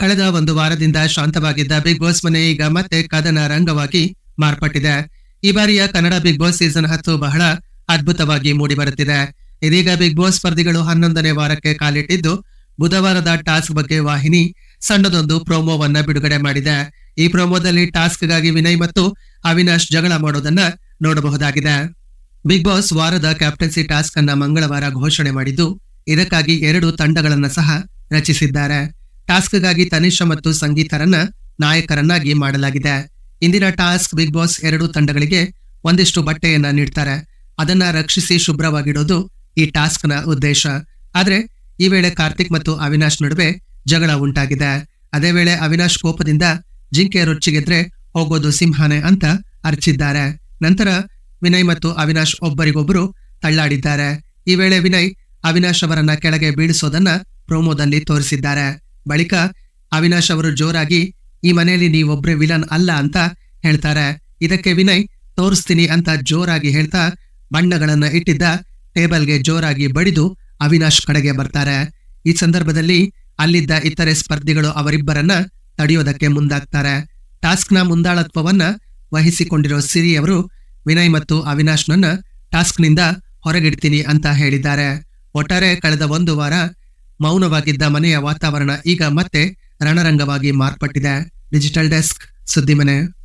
ಕಳೆದ ಒಂದು ವಾರದಿಂದ ಶಾಂತವಾಗಿದ್ದ ಬಿಗ್ ಬಾಸ್ ಮನೆ ಈಗ ಮತ್ತೆ ಕದನ ರಂಗವಾಗಿ ಮಾರ್ಪಟ್ಟಿದೆ. ಈ ಬಾರಿಯ ಕನ್ನಡ ಬಿಗ್ ಬಾಸ್ ಸೀಸನ್ ಹತ್ತು ಬಹಳ ಅದ್ಭುತವಾಗಿ ಮೂಡಿಬರುತ್ತಿದೆ. ಇದೀಗ ಬಿಗ್ ಬಾಸ್ ಸ್ಪರ್ಧಿಗಳು ಹನ್ನೊಂದನೇ ವಾರಕ್ಕೆ ಕಾಲಿಟ್ಟಿದ್ದು ಬುಧವಾರದ ಟಾಸ್ಕ್ ಬಗ್ಗೆ ವಾಹಿನಿ ಸಣ್ಣದೊಂದು ಪ್ರೋಮೋವನ್ನ ಬಿಡುಗಡೆ ಮಾಡಿದೆ. ಈ ಪ್ರೋಮೋದಲ್ಲಿ ಟಾಸ್ಕ್ಗಾಗಿ ವಿನಯ್ ಮತ್ತು ಅವಿನಾಶ್ ಜಗಳ ಮಾಡೋದನ್ನ ನೋಡಬಹುದಾಗಿದೆ. ಬಿಗ್ ಬಾಸ್ ವಾರದ ಕ್ಯಾಪ್ಟನ್ಸಿ ಟಾಸ್ಕ್ ಅನ್ನ ಮಂಗಳವಾರ ಘೋಷಣೆ ಮಾಡಿದ್ದು ಇದಕ್ಕಾಗಿ ಎರಡು ತಂಡಗಳನ್ನ ಸಹ ರಚಿಸಿದ್ದಾರೆ. ಟಾಸ್ಕ್ಗಾಗಿ ತನಿಷಾ ಮತ್ತು ಸಂಗೀತರನ್ನ ನಾಯಕರನ್ನಾಗಿ ಮಾಡಲಾಗಿದೆ. ಇಂದಿನ ಟಾಸ್ಕ್ ಬಿಗ್ ಬಾಸ್ ಎರಡು ತಂಡಗಳಿಗೆ ಒಂದಿಷ್ಟು ಬಟ್ಟೆಯನ್ನ ನೀಡ್ತಾರೆ. ಅದನ್ನ ರಕ್ಷಿಸಿ ಶುಭ್ರವಾಗಿಡೋದು ಈ ಟಾಸ್ಕ್ನ ಉದ್ದೇಶ. ಆದ್ರೆ ಈ ವೇಳೆ ಕಾರ್ತಿಕ್ ಮತ್ತು ಅವಿನಾಶ್ ನಡುವೆ ಜಗಳ ಉಂಟಾಗಿದೆ. ಅದೇ ವೇಳೆ ಅವಿನಾಶ್ ಕೋಪದಿಂದ ಜಿಂಕೆ ರೊಚ್ಚಿಗೆದ್ರೆ ಹೋಗೋದು ಸಿಂಹನೆ ಅಂತ ಅರ್ಚಿದ್ದಾರೆ. ನಂತರ ವಿನಯ್ ಮತ್ತು ಅವಿನಾಶ್ ಒಬ್ಬರಿಗೊಬ್ಬರು ತಳ್ಳಾಡಿದ್ದಾರೆ. ಈ ವೇಳೆ ವಿನಯ್, ಅವಿನಾಶ್ ಅವರನ್ನ ಕೆಳಗೆ ಬೀಳಿಸೋದನ್ನ ಪ್ರೋಮೋದಲ್ಲಿ ತೋರಿಸಿದ್ದಾರೆ. ಬಳಿಕ ಅವಿನಾಶ್ ಅವರು ಜೋರಾಗಿ, ಈ ಮನೆಯಲ್ಲಿ ನೀವೊಬ್ರೆ ವಿಲನ್ ಅಲ್ಲ ಅಂತ ಹೇಳ್ತಾರೆ. ಇದಕ್ಕೆ ವಿನಯ್, ತೋರಿಸ್ತೀನಿ ಅಂತ ಜೋರಾಗಿ ಹೇಳ್ತಾ ಬಣ್ಣಗಳನ್ನ ಇಟ್ಟಿದ್ದ ಟೇಬಲ್ಗೆ ಜೋರಾಗಿ ಬಡಿದು ಅವಿನಾಶ್ ಕಡೆಗೆ ಬರ್ತಾರೆ. ಈ ಸಂದರ್ಭದಲ್ಲಿ ಅಲ್ಲಿದ್ದ ಇತರೆ ಸ್ಪರ್ಧಿಗಳು ಅವರಿಬ್ಬರನ್ನ ತಡೆಯೋದಕ್ಕೆ ಮುಂದಾಗ್ತಾರೆ. ಟಾಸ್ಕ್ನ ಮುಂದಾಳತ್ವವನ್ನ ವಹಿಸಿಕೊಂಡಿರೋ ಸಿರಿ ಅವರು ವಿನಯ್ ಮತ್ತು ಅವಿನಾಶ್ನನ್ನ ಟಾಸ್ಕ್ನಿಂದ ಹೊರಗಿಡ್ತೀನಿ ಅಂತ ಹೇಳಿದ್ದಾರೆ. ಒಟ್ಟಾರೆ ಕಳೆದ ಒಂದು ವಾರ ಮೌನವಾಗಿದ್ದ ಮನೆಯ ವಾತಾವರಣ ಈಗ ಮತ್ತೆ ರಣರಂಗವಾಗಿ ಮಾರ್ಪಟ್ಟಿದೆ. ಡಿಜಿಟಲ್ ಡೆಸ್ಕ್ ಸುದ್ದಿ ಮನೆ